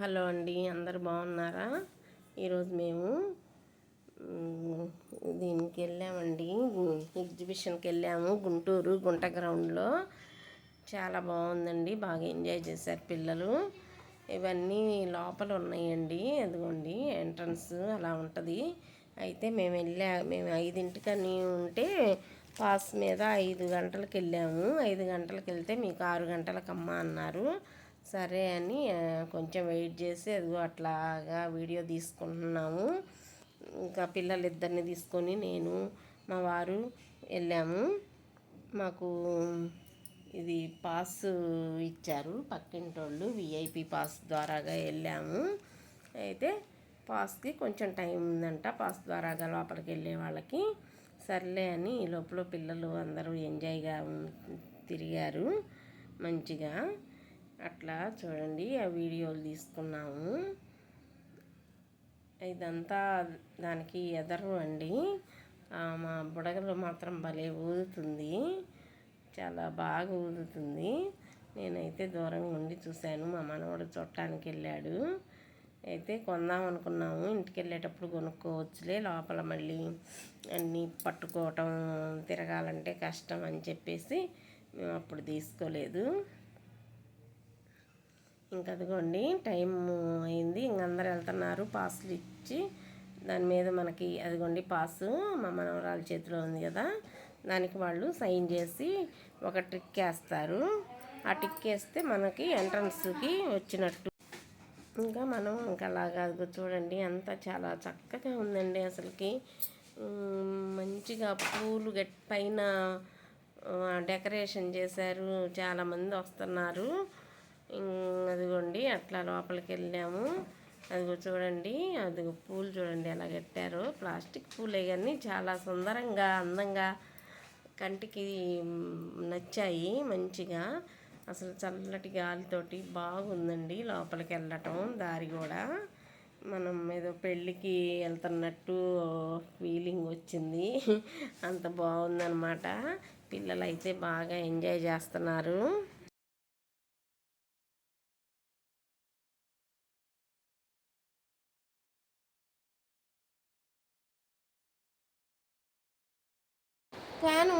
Hello అండి అందరు బాగున్నారా? ఈరోజు మేము దీనికి వెళ్ళామండి. ఎగ్జిబిషన్కి వెళ్ళాము గుంటూరు గుంట గ్రౌండ్లో. చాలా బాగుందండి బాగా ఎంజాయ్ చేశారు పిల్లలు. ఇవన్నీ లోపల ఉన్నాయండి అదిగోండి ఎంట్రన్స్ అలా ఉంటుంది. అయితే మేము వెళ్ళా మేము ఐదింటికని ఉంటే పాస్ మీద ఐదు గంటలకు వెళ్ళాము. ఐదు గంటలకు వెళ్తే మీకు ఆరు గంటలకు అమ్మ అన్నారు. సరే అని కొంచెం వెయిట్ చేసి అదిగో అట్లాగా వీడియో తీసుకుంటున్నాము. ఇంకా పిల్లలిద్దరిని తీసుకొని నేను మా వారు వెళ్ళాము. మాకు ఇది పాస్ ఇచ్చారు. పక్కింటోళ్ళు విఐపి పాస్ ద్వారాగా వెళ్ళాము. అయితే పాస్కి కొంచెం టైం ఉందంట పాస్ ద్వారాగా లోపలికి వెళ్ళే వాళ్ళకి. సర్లే అని ఈ లోపల పిల్లలు అందరూ ఎంజాయ్గా తిరిగారు మంచిగా. అట్లా చూడండి ఆ వీడియోలు తీసుకున్నాము. ఇదంతా దానికి ఎదరు అండి. మా బుడగలు మాత్రం భలే ఊదుతుంది. చాలా బాగా ఊదుతుంది. నేనైతే దూరంగా ఉండి చూశాను. మా మనవడు చూడటానికి వెళ్ళాడు. అయితే కొందాం అనుకున్నాము. ఇంటికి వెళ్ళేటప్పుడు కొనుక్కోవచ్చులే లోపల మళ్ళీ అన్నీ పట్టుకోవటం తిరగాలంటే కష్టం అని చెప్పేసి మేము అప్పుడు తీసుకోలేదు. ఇంకా అదిగోండి టైం అయింది. ఇంక అందరు వెళ్తున్నారు పాస్లు ఇచ్చి. దాని మీద మనకి అదిగోండి పాస్ మా మనవరాల చేతిలో ఉంది కదా. దానికి వాళ్ళు సైన్ చేసి ఒక ట్రిక్ వేస్తారు. ఆ టిక్ వేస్తే మనకి ఎంట్రన్స్కి వచ్చినట్టు. ఇంకా మనం ఇంకా అలాగా చూడండి అంతా చాలా చక్కగా ఉందండి అసలుకి. మంచిగా పూలు గట్ పైన డెకరేషన్ చేశారు. చాలామంది వస్తున్నారు. అదిగోండి అట్లా లోపలికి వెళ్ళాము అదిగో చూడండి అదిగో పూలు చూడండి ఎలా కట్టారు. ప్లాస్టిక్ పూలే కానీ చాలా సుందరంగా అందంగా కంటికి నచ్చాయి మంచిగా. అసలు చల్లటి గాలితోటి బాగుందండి లోపలికి వెళ్ళటం దారి కూడా. మనం ఏదో పెళ్ళికి వెళ్తున్నట్టు ఫీలింగ్ వచ్చింది. అంత బాగుందన్నమాట. పిల్లలు అయితే బాగా ఎంజాయ్ చేస్తున్నారు. ఫ్యాను.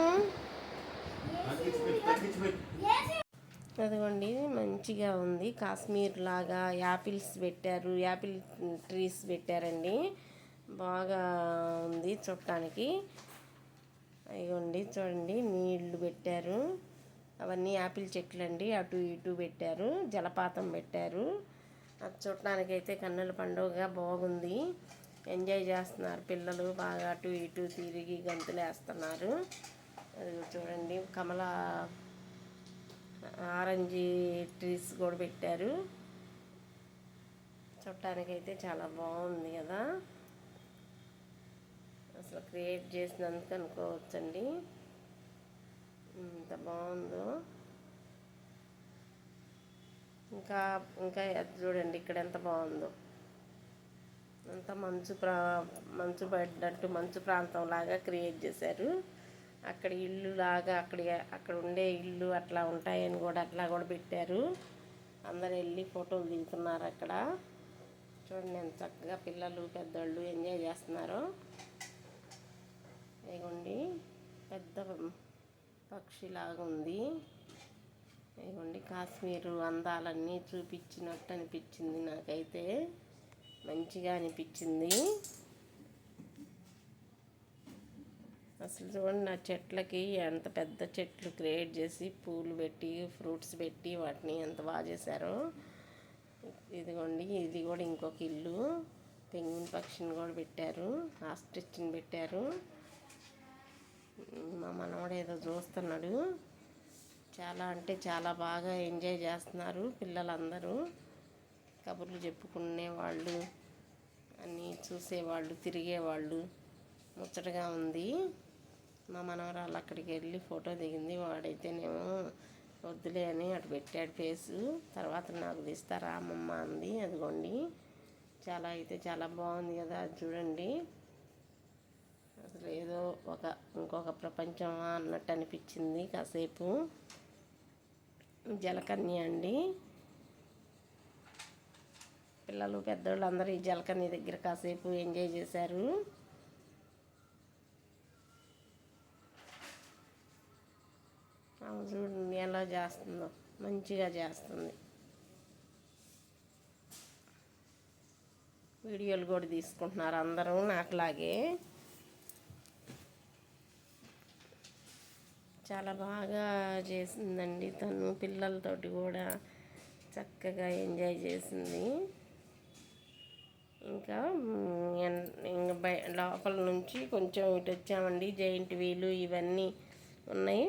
అదిగోండి మంచిగా ఉంది. కాశ్మీర్ లాగా యాపిల్స్ పెట్టారు. యాపిల్ ట్రీస్ పెట్టారండి. బాగా ఉంది చూడటానికి. అదిగోండి చూడండి నీళ్ళు పెట్టారు. అవన్నీ యాపిల్ చెట్లు అండి అటు ఇటు పెట్టారు. జలపాతం పెట్టారు. అది చూడటానికైతే కన్నుల పండుగగా బాగుంది. ఎంజాయ్ చేస్తున్నారు. పిల్లలు బాగా అటు ఇటు తిరిగి గంతులు వేస్తున్నారు. అది చూడండి కమల ఆరెంజ్ ట్రీస్ కూడా పెట్టారు. చూడటానికైతే చాలా బాగుంది కదా. అసలు క్రియేట్ చేసినందుకు అనుకోవచ్చండి. ఎంత బాగుందో. ఇంకా ఇంకా చూడండి ఇక్కడ ఎంత బాగుందో. అంతా మంచు ప్రా మంచు పడ్డట్టు మంచు ప్రాంతం లాగా క్రియేట్ చేశారు. అక్కడ ఇల్లు లాగా అక్కడ అక్కడ ఉండే ఇల్లు అట్లా ఉంటాయని కూడా అట్లా కూడా పెట్టారు. అందరు వెళ్ళి ఫోటోలు దిగుతున్నారు అక్కడ. చూడండి ఎంత చక్కగా పిల్లలు పెద్దోళ్ళు ఎంజాయ్ చేస్తున్నారు. ఇదిగోండి పెద్ద పక్షిలాగా ఉంది. ఇదిగోండి కాశ్మీరు అందాలన్నీ చూపించినట్టు అనిపించింది నాకైతే. మంచిగా అనిపించింది. అసలు చూడండి నా చెట్లకి ఎంత పెద్ద చెట్లు క్రియేట్ చేసి పూలు పెట్టి ఫ్రూట్స్ పెట్టి వాటిని ఎంత బాగా చేశారో. ఇదిగోండి ఇది కూడా ఇంకొక ఇల్లు. పెంగున్ పక్షిని కూడా పెట్టారు ఆస్ట్రిచ్ని పెట్టారు. మా మనవాడు ఏదో చూస్తున్నాడు. చాలా అంటే చాలా బాగా ఎంజాయ్ చేస్తున్నారు పిల్లలందరూ. కబుర్లు చెప్పుకునే వాళ్ళు అన్నీ చూసేవాళ్ళు తిరిగేవాళ్ళు. ముచ్చటగా ఉంది. మా మనవరాలు అక్కడికి వెళ్ళి ఫోటో దిగింది. వాడైతేనేమో వద్దులే అని అటు పెట్టాడు ఫేసు. తర్వాత నాకు తీస్తారా అమ్మమ్మ అంది. అదిగోండి. చాలా అయితే చాలా బాగుంది కదా అది చూడండి. అసలు ఏదో ఒక ఇంకొక ప్రపంచమా అన్నట్టు అనిపించింది కాసేపు. జలకన్య అండి. పిల్లలు పెద్దోళ్ళు అందరూ ఈ జలకని దగ్గర కాసేపు ఎంజాయ్ చేశారు. చూడండి ఎలా చేస్తుందో మంచిగా చేస్తుంది. వీడియోలు కూడా తీసుకుంటున్నారు అందరూ నాకులాగే. చాలా బాగా చేసిందండి తను పిల్లలతోటి కూడా చక్కగా ఎంజాయ్ చేసింది. ఇంకా ఇంకా బయ లోపల నుంచి కొంచెం ఇటు వచ్చామండి జైంట్ వీలు ఇవన్నీ ఉన్నాయి.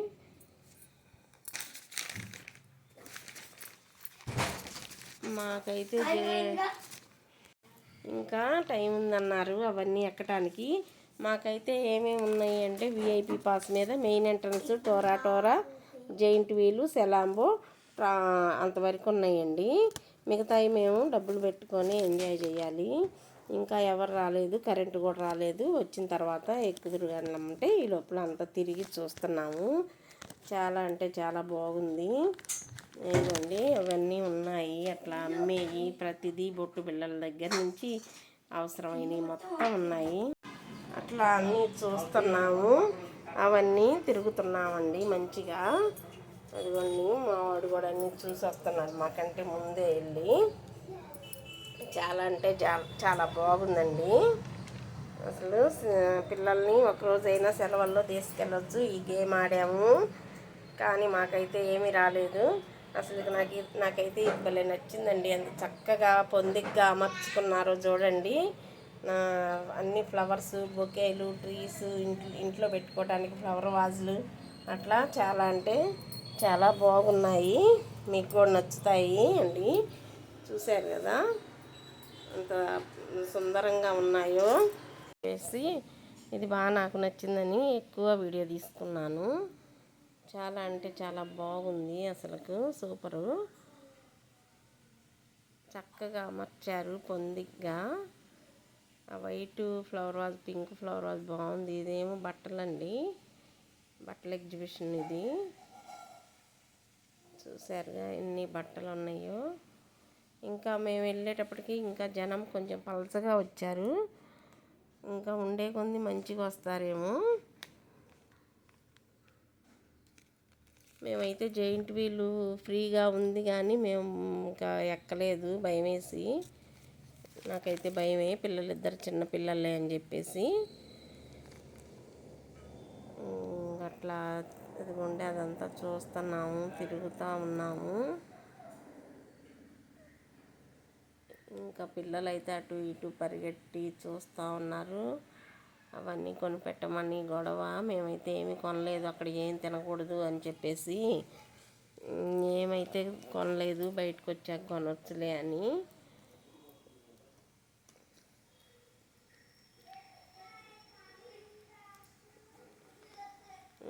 మాకైతే ఇంకా టైం ఉందన్నారు అవన్నీ ఎక్కడానికి మాకైతే ఏమేమి ఉన్నాయి అంటే విఐపి పాస్ మీద మెయిన్ ఎంట్రన్స్ టోరా టోరా జైంట్ వీలు సెలాంబో ట్రా అంతవరకు ఉన్నాయండి. మిగతాయి మేము డబ్బులు పెట్టుకొని ఎంజాయ్ చేయాలి. ఇంకా ఎవరు రాలేదు కరెంటు కూడా రాలేదు. వచ్చిన తర్వాత ఎక్కుదురు అంటే ఈ లోపల అంతా తిరిగి చూస్తున్నాము. చాలా అంటే చాలా బాగుంది. ఏదండి? అవన్నీ ఉన్నాయి. అట్లా అమ్మేవి ప్రతిదీ బొట్టు బిళ్ళల దగ్గర నుంచి అవసరమైనవి మొత్తం ఉన్నాయి. అట్లా అన్నీ చూస్తున్నాము. అవన్నీ తిరుగుతున్నామండి మంచిగా. అదిగోండి మా వాడు కూడా అన్నీ చూసి వస్తున్నారు మాకంటే ముందే వెళ్ళి చాలా అంటే చాలా చాలా బాగుందండి. అసలు పిల్లల్ని ఒకరోజైనా సెలవుల్లో తీసుకెళ్ళొచ్చు. ఈ గేమ్ ఆడాము. కానీ మాకైతే ఏమీ రాలేదు. అసలు ఇది నాకు నాకైతే ఇది భలే నచ్చిందండి. అంత చక్కగా పొందిగ్గా అమర్చుకున్నారో చూడండి. నా అన్ని ఫ్లవర్స్ బొకేలు ట్రీస్ ఇంట్లో ఇంట్లో పెట్టుకోవడానికి ఫ్లవర్ వాజులు అట్లా చాలా అంటే చాలా బాగున్నాయి. మీకు కూడా నచ్చుతాయి అండి. చూశారు కదా? అంత సుందరంగా ఉన్నాయో. వేసి ఇది బాగా నాకు నచ్చిందని ఎక్కువ వీడియో తీసుకున్నాను. చాలా అంటే చాలా బాగుంది అసలుకు. సూపరు. చక్కగా అమర్చారు పొందిగ్గా. ఆ white flower vase pink flower vase బాగుంది. ఇదేమో బట్టలండి. బట్టల ఎగ్జిబిషన్ ఇది. చూసారుగా ఎన్ని బట్టలు ఉన్నాయో ఇంకా మేము వెళ్ళేటప్పటికి ఇంకా జనం కొంచెం పలసగా వచ్చారు. ఇంకా ఉండే కొంది మంచిగా వస్తారేమో. మేమైతే జైంట్ వీలు ఫ్రీగా ఉంది కానీ మేము ఇంకా ఎక్కలేదు భయం వేసి నాకైతే భయమే పిల్లలు ఇద్దరు చిన్న పిల్లలే అని చెప్పేసి. అట్లా అట్లా ఇదిగోండి అదంతా చూస్తున్నాము తిరుగుతూ ఉన్నాము. ఇంకా పిల్లలు అయితే అటు ఇటు పరిగెట్టి చూస్తూ ఉన్నారు. అవన్నీ కొనిపెట్టమని గొడవ. మేమైతే ఏమి కొనలేదు అక్కడ ఏం తినకూడదు అని చెప్పేసి. ఏమైతే కొనలేదు బయటకు వచ్చాక కొనవచ్చులే అని.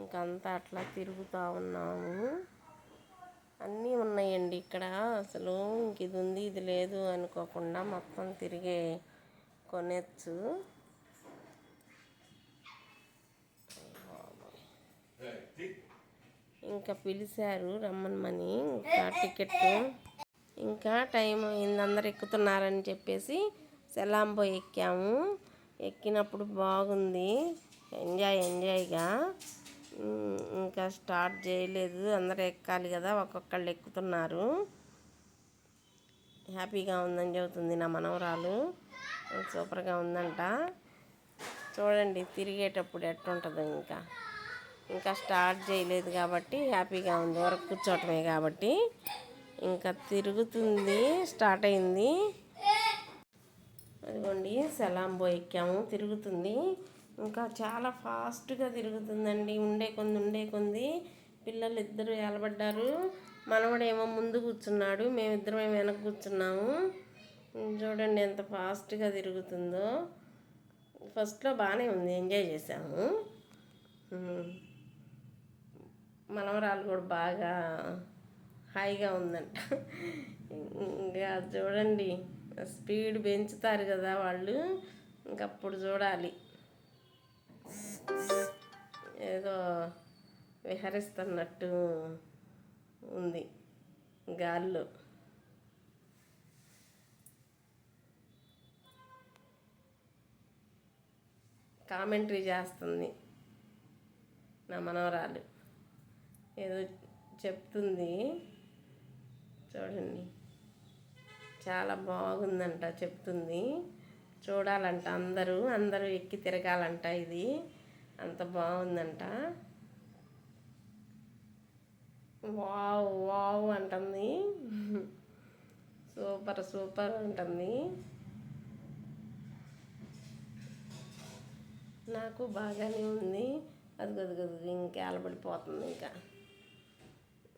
ఇంకంతా అట్లా తిరుగుతూ ఉన్నాము. అన్నీ ఉన్నాయండి ఇక్కడ. అసలు ఇంక ఇది ఉంది ఇది లేదు అనుకోకుండా మొత్తం తిరిగే కొనచ్చు. ఇంకా పిలిచారు రమ్మనమని. ఇంకా టికెట్ ఇంకా టైం అయింది అందరు ఎక్కుతున్నారని చెప్పేసి సెలాంబో ఎక్కాము. ఎక్కినప్పుడు బాగుంది. ఎంజాయ్ ఎంజాయ్గా. ఇంకా స్టార్ట్ చేయలేదు. అందరూ ఎక్కాలి కదా ఒక్కొక్కళ్ళు ఎక్కుతున్నారు. హ్యాపీగా ఉందని చెబుతుంది నా మనవరాలు. సూపర్గా ఉందంట. చూడండి తిరిగేటప్పుడు ఎట్టుంటుందో ఇంకా. ఇంకా స్టార్ట్ చేయలేదు కాబట్టి హ్యాపీగా ఉంది. వరకు కూర్చోవటమే కాబట్టి. ఇంకా తిరుగుతుంది స్టార్ట్ అయింది. అదిగోండి సెలాంబో ఎక్కాము. తిరుగుతుంది. ఇంకా చాలా ఫాస్ట్గా తిరుగుతుందండి. ఉండే కొంది ఉండే కొంది. పిల్లలు ఇద్దరు ఏలబడ్డారు. మనవడేమో ముందు కూర్చున్నాడు. మేమిద్దరం వెనక కూర్చున్నాము. చూడండి ఎంత ఫాస్ట్గా తిరుగుతుందో. ఫస్ట్లో బాగానే ఉంది. ఎంజాయ్ చేసాము మనవరాలు కూడా బాగా హాయిగా ఉందంట. ఇంకా చూడండి. స్పీడ్ పెంచుతారు కదా వాళ్ళు. ఇంకప్పుడు చూడాలి. ఏదో విహరిస్తున్నట్టు ఉంది గాల్లో. కామెంట్రీ చేస్తుంది నా మనవరాలు. ఏదో చెప్తుంది. చూడండి. చాలా బాగుందంట చెప్తుంది. చూడాలంట అందరూ అందరూ ఎక్కి తిరగాలంట ఇది. అంత బాగుందంట. వావ్ వావ్ అంటుంది. సూపర్ సూపర్ అంటుంది. నాకు బాగానే ఉంది. అది గది ఇంకా అలబడిపోతుంది ఇంకా.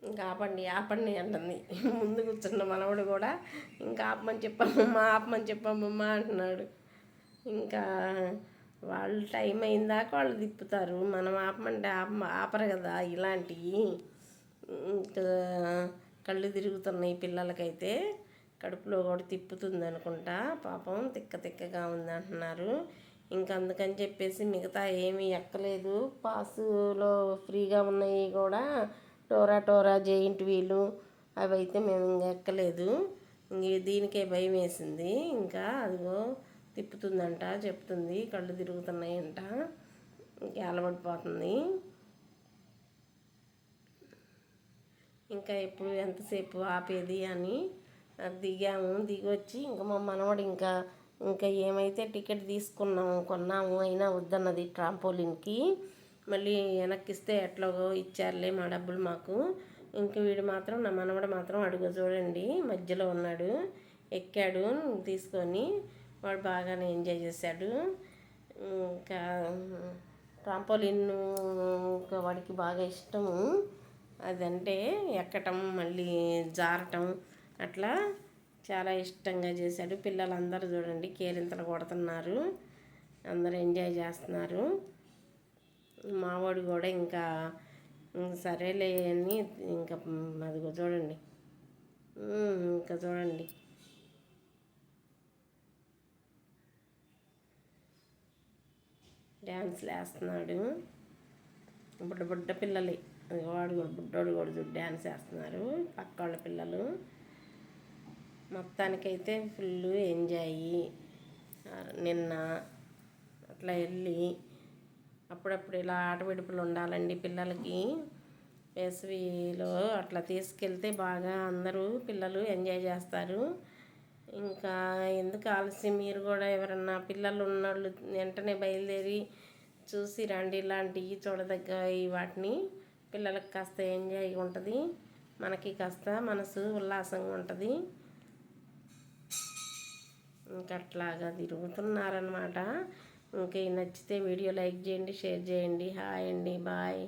ఇంకా ఆపండి ఆపండి అంటుంది. ముందు కూర్చున్న మనవడు కూడా ఇంకా ఆపమని చెప్పమ్మా ఆపమని చెప్పమ్మా అంటున్నాడు. ఇంకా వాళ్ళు టైం అయిన దాకా వాళ్ళు తిప్పుతారు. మనం ఆపమంటే ఆప ఆపరు కదా ఇలాంటివి ఇంకా కళ్ళు తిరుగుతున్నాయి పిల్లలకైతే. కడుపులో కూడా తిప్పుతుంది అనుకుంటా. పాపం తిక్క తిక్కగా ఉంది అంటున్నారు. ఇంకా అందుకని చెప్పేసి మిగతా ఏమీ ఎక్కలేదు. పాసులో ఫ్రీగా ఉన్నాయి కూడా టోరా టోరా జెయింట్ వీలు అవి అయితే మేము ఇంకా ఎక్కలేదు. ఇంక దీనికే భయం వేసింది. ఇంకా అదిగో తిప్పుతుందంట చెప్తుంది కళ్ళు తిరుగుతున్నాయంట. ఇంకా అలవడిపోతుంది ఇంకా ఎప్పుడు ఎంతసేపు ఆపేది అని దిగాము. దిగొచ్చి ఇంకా మా మనవడు ఇంకా ఇంకా ఏమైతే టికెట్ తీసుకున్నాము కొన్నాము అయినా వద్దన్నది ట్రాంపోలిన్కి. మళ్ళీ వెనక్కిస్తే ఎట్లాగో ఇచ్చారులే మా డబ్బులు మాకు. ఇంక వీడు మాత్రం నా మనవడు మాత్రం అడుగు చూడండి మధ్యలో ఉన్నాడు ఎక్కాడు తీసుకొని వాడు బాగానే ఎంజాయ్ చేశాడు. ఇంకా ట్రాంపోలిన్ ఇంకా వాడికి బాగా ఇష్టము. అదంటే ఎక్కటం మళ్ళీ జారటం అట్లా చాలా ఇష్టంగా చేశాడు. పిల్లలందరూ చూడండి కేరింతలు కొడుతున్నారు. అందరూ ఎంజాయ్ చేస్తున్నారు. మావాడు కూడా ఇంకా సరేలే అని ఇంకా అదిగో చూడండి. ఇంకా చూడండి. డ్యాన్స్లు వేస్తున్నాడు. బుడ్డ బుడ్డ పిల్లలే. వాడు కూడా బుడ్డోడు కూడా డ్యాన్స్ వేస్తున్నారు. పక్క వాళ్ళ పిల్లలు. మొత్తానికైతే ఫుల్ ఎంజాయ్. నిన్న అట్లా వెళ్ళి అప్పుడప్పుడు ఇలా ఆటవిడుపులు ఉండాలండి పిల్లలకి. వేసవిలో అట్లా తీసుకెళ్తే బాగా అందరూ పిల్లలు ఎంజాయ్ చేస్తారు. ఇంకా ఎందుకు ఆలస్యం? మీరు కూడా ఎవరన్నా పిల్లలు ఉన్నోళ్ళు వెంటనే బయలుదేరి చూసి రండి. ఇలాంటివి చూడదగ్గ వాటిని పిల్లలకు కాస్త ఎంజాయ్ ఉంటుంది. మనకి కాస్త మనసు ఉల్లాసంగా ఉంటుంది. ఇంకా అట్లాగా తిరుగుతున్నారనమాట ఇంకే నచ్చితే వీడియో లైక్ చేయండి షేర్ చేయండి హాయ్ అండి బాయ్.